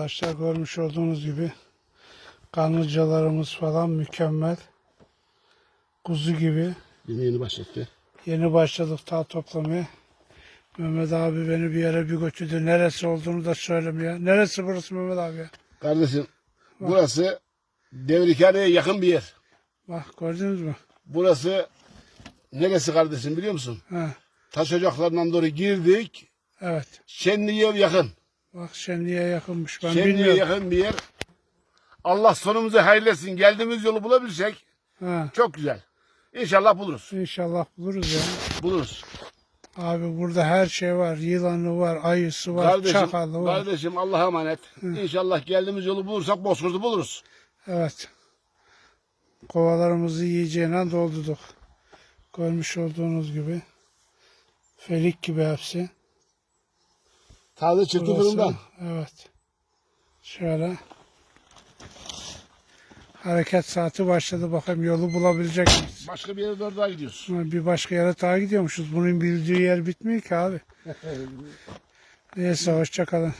Arkadaşlar görmüş olduğunuz gibi kanlıcalarımız falan mükemmel. Kuzu gibi. Yeni yeni başlattı. Yeni başladık ta toplamaya. Mehmet abi beni bir yere bir götürdü. Neresi olduğunu da söylemiyor. Neresi burası Mehmet abi ya? Kardeşim burası Devrikhane'ye yakın bir yer. Bak gördünüz mü? Burası neresi kardeşim biliyor musun? Ha, Taş ocaklarından doğru girdik. evet. Şenliğe yakın. Bak Şenli'ye yakınmış. Ben Şenliğe bilmiyorum. yakın bir yer. Allah sonumuzu hayırlesin. Geldiğimiz yolu bulabilsek Ha, çok güzel. İnşallah buluruz. inşallah buluruz ya. Buluruz. Abi burada her şey var. Yılanı var, ayısı var, Kardeşim, çakalı var. kardeşim Allah'a emanet. İnşallah geldiğimiz yolu bulursak Bozkurt'u buluruz. Evet. Kovalarımızı yiyeceğine doldurduk. Görmüş olduğunuz gibi. Felik gibi hepsi. Taze çıktı Burası- fırından. Evet. Şöyle. Hareket saati başladı. Bakayım yolu bulabilecek miyiz? Başka bir yere doğru daha gidiyoruz. Bir başka yere daha gidiyormuşuz. Bunun bildiği yer bitmiyor ki abi. Neyse hoşça kalın.